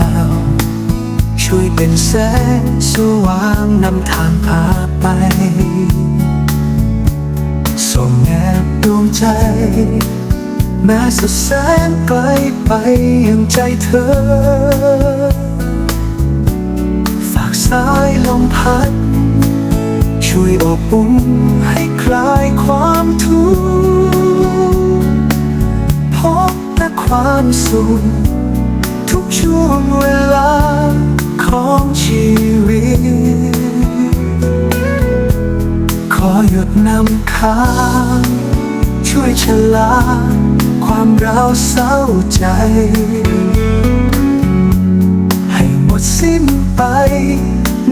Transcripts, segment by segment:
าว ช่วยเป็นแสงสว่างนำทางพาไปส่องแอบดวงใจ แม้สุดแสนไกลไปยังใจเธอ ฝากสายลมพัด ช่วยอบอุ่นให้คลายความทุกข์พบแต่ความสุข ช่วงเวลาของชีวิต ขอหยุดนำค้างช่วยชะลาความร้าวเศร้าใจ ให้หมดสิ้นไป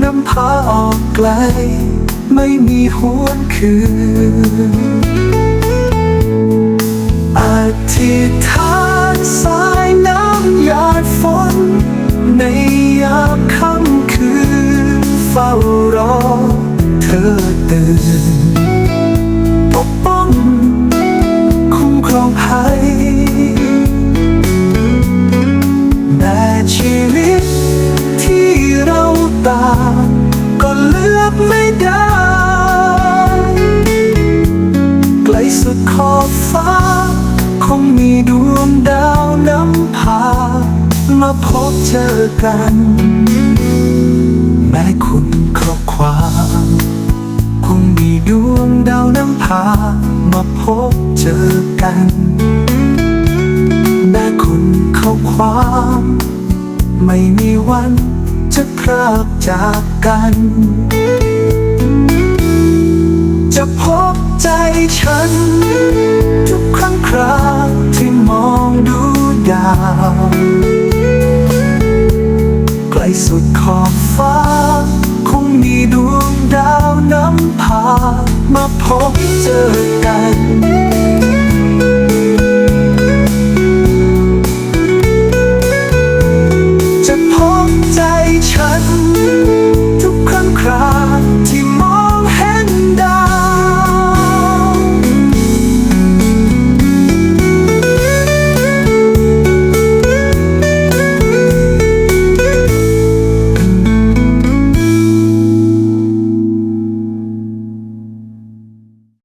นำพาออกไกล ไม่มีหวนคืนอธิษฐา ธอตื่นปกป้องคุ้มครองภัยแม้ชีวิตที่เราตาก็เลือกไม่ได้ ไกลสุดขอบฟ้า คงมีดวงดาวนำพา มาพบเจอกัน แม้คุณครอบความ ดวงดาวนำพามาพบเจอกันแม้คุณเข้าความ ไม่มีวันจะพรากจากกัน จะพบใจฉัน ทุกครั้งคราที่มองดูดาวไกลสุดขอบฟ้า คงมีดวงดาว นำพามาพบเจอกัน